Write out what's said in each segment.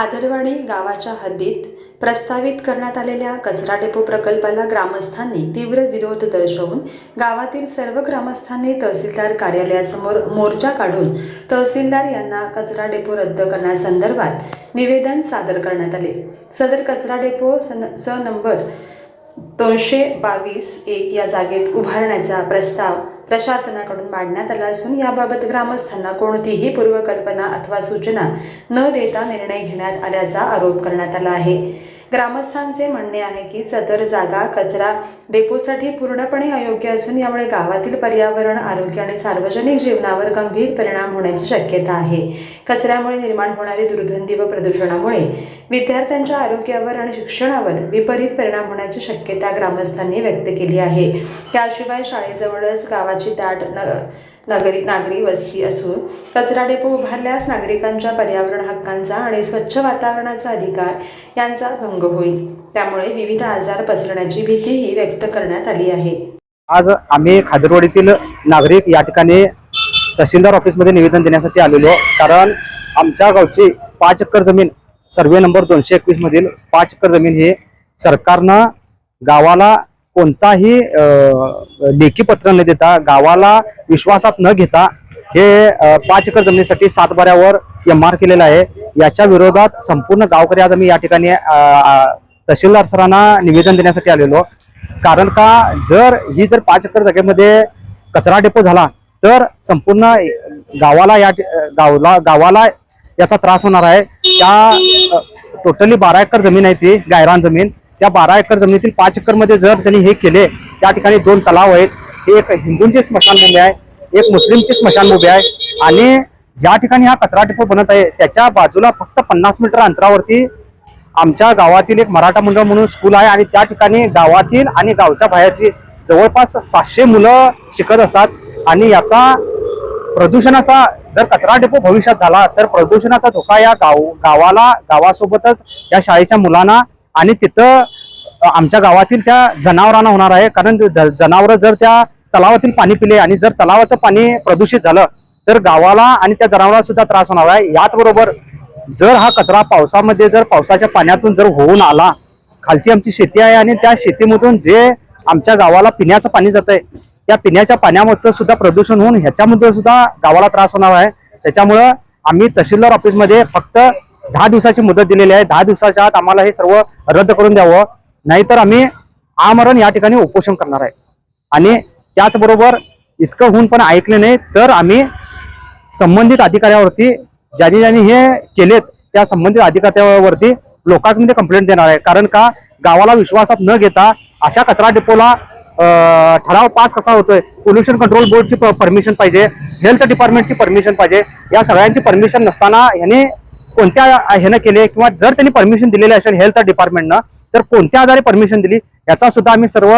खादरवाडी गावाच्या हद्दीत प्रस्तावित करण्यात आलेल्या कचरा डेपो प्रकल्पाला ग्रामस्थांनी तीव्र विरोध दर्शवून गावातील सर्व ग्रामस्थांनी तहसीलदार कार्यालयासमोर मोर्चा काढून तहसीलदार यांना कचरा डेपो रद्द करण्यासंदर्भात निवेदन सादर करण्यात आले. सदर कचरा डेपो सन स नंबर दोनशे बावीस एक या जागेत उभारण्याचा प्रस्ताव प्रशासनाकडून मांडण्यात आला असून याबाबत ग्रामस्थांना कोणतीही पूर्वकल्पना अथवा सूचना न देता निर्णय घेण्यात आल्याचा आरोप करण्यात आला आहे. ग्रामस्थांचे म्हणणे आहे की सदर जागा कचरा डेपोसाठी पूर्णपणे अयोग्य असून यामुळे गावातील पर्यावरण आरोग्य आणि सार्वजनिक जीवनावर गंभीर परिणाम होण्याची शक्यता आहे. कचऱ्यामुळे निर्माण होणारी दुर्गंधी व प्रदूषणामुळे विद्यार्थ्यांच्या आरोग्यावर आणि शिक्षणावर विपरीत परिणाम होण्याची शक्यता ग्रामस्थांनी व्यक्त केली आहे. त्याशिवाय शाळेजवळच गावाची दाट न नगरी नागरी वस्ती असून कचरा डेपो उभारल्यास नागरिकांच्या पर्यावरण हक्कांचा आणि स्वच्छ वातावरणाचा अधिकार यांचा भंग होईल. त्यामुळे विविध आजार पसरण्याची भीतीही व्यक्त करण्यात आली आहे. आज आम्ही खादरवाडीतील नागरिक या ठिकाणी तहसीलदार ऑफिसमध्ये निवेदन देण्यासाठी आलेलो कारण आमच्या गावची पाच एकर जमीन सर्वे नंबर दोनशे एकवीस मधील पाच एकर जमीन ही सरकारनं गावाला कोणताही लेखी पत्र न देता गावाला विश्वासात न घेता हे पाच एकर जमिनीसाठी सातबाऱ्यावर एम आर केलेलं आहे. याच्या विरोधात संपूर्ण गावकरी आज आम्ही या ठिकाणी तहसीलदार सरांना निवेदन देण्यासाठी आलेलो. कारण का जर ही जर पाच एकर जागेमध्ये कचरा डेपो झाला तर संपूर्ण गावाला या गावला गावाला याचा त्रास होणार आहे. त्या टोटली बारा एकर जमीन आहे ती गायरान जमीन. त्या बारा एकर जमिनीतील पाच एकरमध्ये जर त्यांनी हे केले त्या ठिकाणी दोन तलाव आहेत. हे एक हिंदूंची स्मशानभूमी आहे एक मुस्लिमची स्मशानभूमी आहे आणि ज्या ठिकाणी हा कचरा टिपो बनत आहे त्याच्या बाजूला फक्त पन्नास मीटर अंतरावरती आमच्या गावातील एक मराठा मंडळ म्हणून स्कूल आहे आणि त्या ठिकाणी गावातील आणि गावच्या बाहेरची जवळपास सातशे मुलं शिकत असतात. आणि याचा प्रदूषणाचा जर कचरा डेपो भविष्यात झाला तर प्रदूषणाचा धोका या गाव गावाला गावासोबतच या शाळेच्या मुलांना आणि तिथं आमच्या गावातील त्या जनावरांना होणार आहे. कारण जनावरं जर त्या तलावातील पाणी पिले आणि जर तलावाचं पाणी प्रदूषित झालं तर गावाला आणि त्या जनावरांना सुद्धा त्रास होणार आहे. याचबरोबर जर हा कचरा पावसामध्ये जर पावसाच्या पाण्यातून जर होऊन आला खालती आमची शेती आहे आणि त्या शेतीमधून जे आमच्या गावाला पिण्याचं पाणी जात आहे त्या पिण्याच्या पाण्यामधचं सुद्धा प्रदूषण होऊन ह्याच्यामध्ये सुद्धा गावाला त्रास होणार आहे. त्याच्यामुळं आम्ही तहसीलदार ऑफिसमध्ये फक्त दहा दिवसाची मुदत दिलेली आहे. दहा दिवसाच्या आत आम्हाला हे सर्व रद्द करून द्यावं. नाहीतर आम्ही आमरण या ठिकाणी उपोषण करणार आहे. आणि त्याचबरोबर इतकं होऊन पण ऐकले नाही तर आम्ही संबंधित अधिकाऱ्यावरती ज्यांनी ज्यांनी हे केलेत त्या संबंधित अधिकाऱ्यावरती लोकांमध्ये कंप्लेंट देणार आहे. कारण का? गावाला विश्वासात न घेता अशा कचरा डेपोला ठराव पास कसा होतोय? पोल्युशन कंट्रोल बोर्डची परमिशन पाहिजे. हेल्थ डिपार्टमेंटची परमिशन पाहिजे. या सगळ्यांची परमिशन नसताना याने कोणत्या ह्यानं केले किंवा जर त्यांनी परमिशन दिलेली असेल हेल्थ डिपार्टमेंटनं तर कोणत्या आधारे परमिशन दिली याचा सुद्धा आम्ही सर्व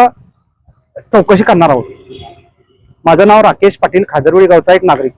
चौकशी करणार आहोत. माझं नाव राकेश पाटील खादरवडी गावचा एक नागरिक.